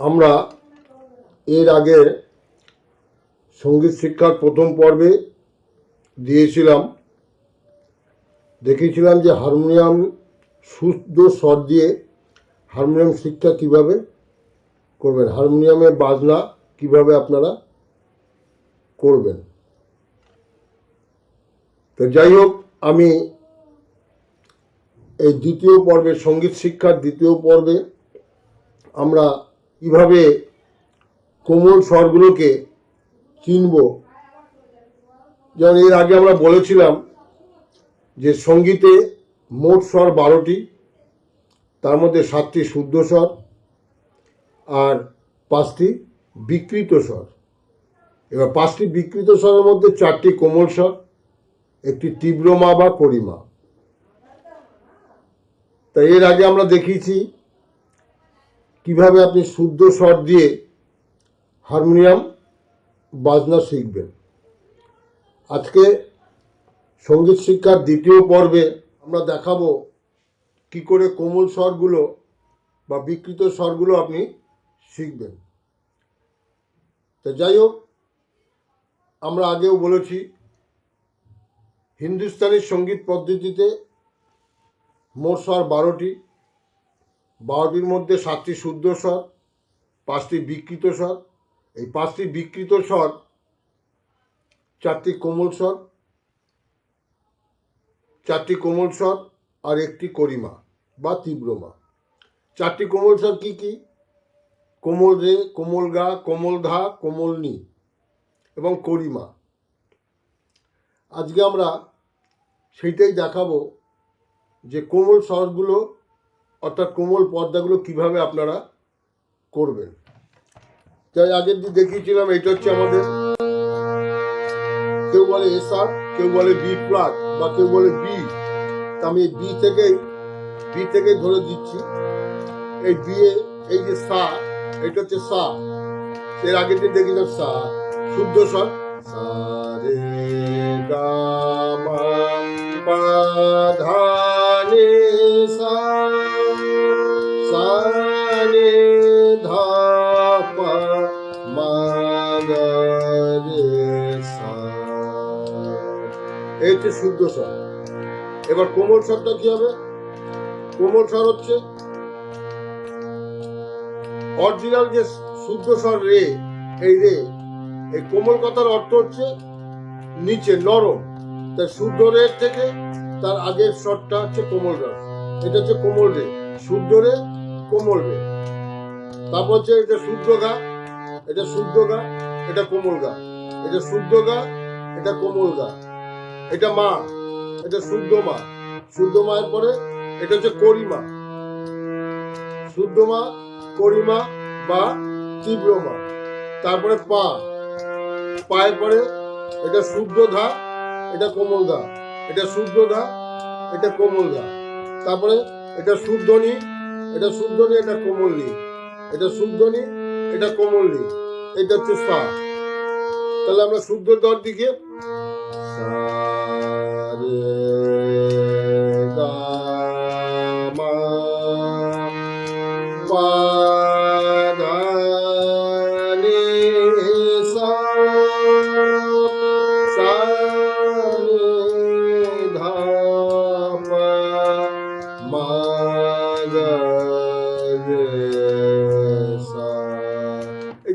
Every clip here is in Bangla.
আমরা এর আগে সংগীত শিক্ষার প্রথম পর্বে দিয়েছিলাম, দেখিয়েছিলাম যে হারমোনিয়াম শুদ্ধ স্বর দিয়ে হারমোনিয়াম শিক্ষা কীভাবে করবেন, হারমোনিয়ামের বাজনা কীভাবে আপনারা করবেন। তো যাই হোক, আমি এই দ্বিতীয় পর্বে সংগীত শিক্ষার দ্বিতীয় পর্বে আমরা কীভাবে কোমল স্বরগুলোকে চিনব? যেমন এর আগে আমরা বলেছিলাম যে সঙ্গীতে মোট স্বর বারোটি, তার মধ্যে সাতটি শুদ্ধ স্বর আর পাঁচটি বিকৃত স্বর। এবার পাঁচটি বিকৃত স্বরের মধ্যে চারটি কোমল স্বর, একটি তীব্র মা বা করিমা তা এর আগে আমরা দেখিয়েছি কীভাবে আপনি শুদ্ধ স্বর দিয়ে হারমোনিয়াম বাজনা শিখবেন। আজকে সংগীত শিক্ষার দ্বিতীয় পর্বে আমরা দেখাবো কি করে কোমল স্বরগুলো বা বিকৃত স্বরগুলো আপনি শিখবেন। তো যাই হোক, আমরা আগেও বলেছি, হিন্দুস্তানি সংগীত পদ্ধতিতে মোট স্বর বারোটি। বারোটির মধ্যে সাতটি শুদ্ধ স্বর, পাঁচটি বিকৃত স্বর। এই পাঁচটি বিকৃত স্বর চারটি কোমল স্বর, চারটি কোমল স্বর আর একটি করিমা বা তীব্রমা চারটি কোমল স্বর কী কী? কোমল রে, কোমল গা, কোমল ধা, কোমল নি এবং করিমা। আজকে আমরা সেইটাই দেখাবো যে কোমল স্বরগুলো অর্থাৎ কোমল পর্দাগুলো কীভাবে আপনারা করবেন? তাই আগের দিন দেখিয়েছিলাম, এটা হচ্ছে আমাদের কেউ বলে এসআর, কেউ বলে বি ফ্ল্যাট বা কেউ বলে বি। আমি বি থেকেই বি থেকেই ধরে দিচ্ছি। এই বি এ, এই যে সা, এটা হচ্ছে সা। এর আগের দিন দেখেছিলাম সা। শুদ্ধ স্বর সা রে গা মা ধা সা। এই হচ্ছে শুদ্ধ স্বর। এবার কোমল স্বরটা কি হবে? কোমল স্বর হচ্ছে অরিজিনাল যে শুদ্ধ স্বর রে, এই রে, এই কোমল কথার অর্থ হচ্ছে নিচে, নরম। তাই শুদ্ধ রে থেকে তার আগের স্বরটা হচ্ছে কোমল রস এটা হচ্ছে কোমল রে। শুদ্ধ রে, কোমল রে। তারপর হচ্ছে এটা শুদ্ধ গা, এটা শুদ্ধ গা, এটা কোমল গা। এটা শুদ্ধ গা, এটা কোমল গা। এটা মা, এটা শুদ্ধ মা। শুদ্ধ মায়ের পরে এটা হচ্ছে করিমা। শুদ্ধ মা, করিমা বা তীব্র মা। তারপরে পা। পায়ের পরে এটা শুদ্ধ ধা এটা কোমল ধা এটা শুদ্ধ ধা এটা কোমল ধা তারপরে এটা শুদ্ধনি এটা শুদ্ধনি এটা কোমলনি এটা শুদ্ধনি এটা কোমলনি এটা হচ্ছে সা তাহলে আমরা শুদ্ধ দর দিকে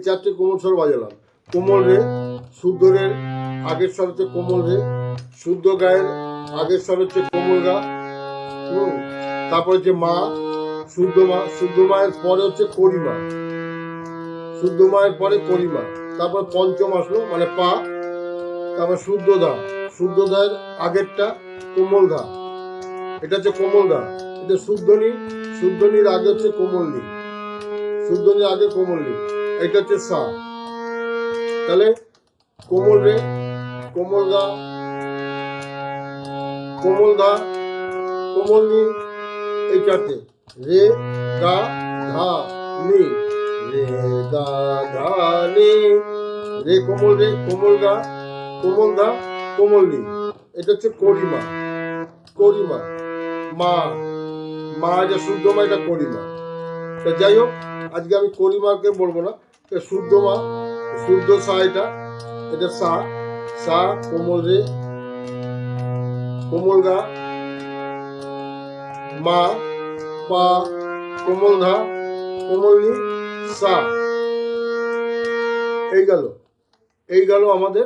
চারটে কোমল স্বর বাজালাম। কোমল রে শুদ্ধ রে আগের স্বর কোমল রে। শুদ্ধ গায়ের আগের স্বর হচ্ছে কোমল গা তারপর হচ্ছে মা, শুদ্ধ মা, শুদ্ধ মায়ের পরে হচ্ছে করিমা। শুদ্ধ মায়ের পরে করিমা। তারপর পঞ্চম আসলো মানে পা, তারপর শুদ্ধ দা। শুদ্ধ দায়ের আগেরটা কোমল দা এটা হচ্ছে কোমল দা এটা শুদ্ধনি শুদ্ধনির আগে হচ্ছে কোমলনি শুদ্ধনির আগে কোমলনি এটা হচ্ছে সা। তাহলে কোমল রে, কোমল গা কোমল গা কোমল নি এই চারটে রে, গা ধা নি। রে, গা ধা নি। রে, কোমল রে কোমল গা কোমল গা কোমল নি এটা হচ্ছে করিমা। করিমা। মা। মা যে শুদ্ধ মা, এটা করিমা। তো যাই হোক, আজকে আমি করিমাকে বলব না। তো শুদ্ধ মা, শুদ্ধ সা এটা। এটা সা। সা, কোমল, রে কোমল গা মা, পা কোমল ধা কোমল নি সা এই গেল। এই গেল আমাদের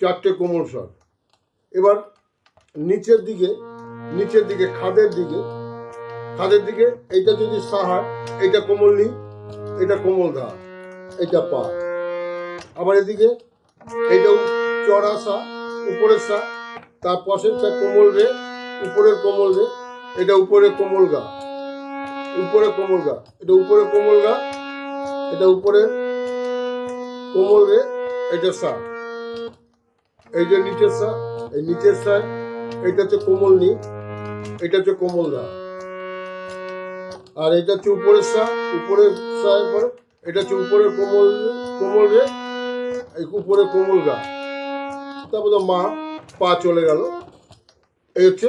চারটে কোমল স্বর এবার নিচের দিকে নিচের দিকে, খাদের দিকে। খাদের দিকে এইটা যদি সা হয়, এইটা কোমল নি এটা কোমল ধা এটা পা। আবার এদিকে এইটাও চড়া সা উপরের সা তার পাশেরটা কোমল রে, উপরের কোমল রে, এটা উপরে কোমল গা। উপরে কোমল গা, এটা উপরে কোমল গা, এটা উপরে কোমল রে, এটা সা। এই যে নিচের সা, এই নিচের সা এটা হচ্ছে কোমল নি, এটা হচ্ছে কোমল গা। আর এটা হচ্ছে উপরের সা উপরের সা পরে এটা হচ্ছে উপরের কোমল কোমল রে, এই উপরে কোমল গা। তারপরে মা পা চলে গেল। এই হচ্ছে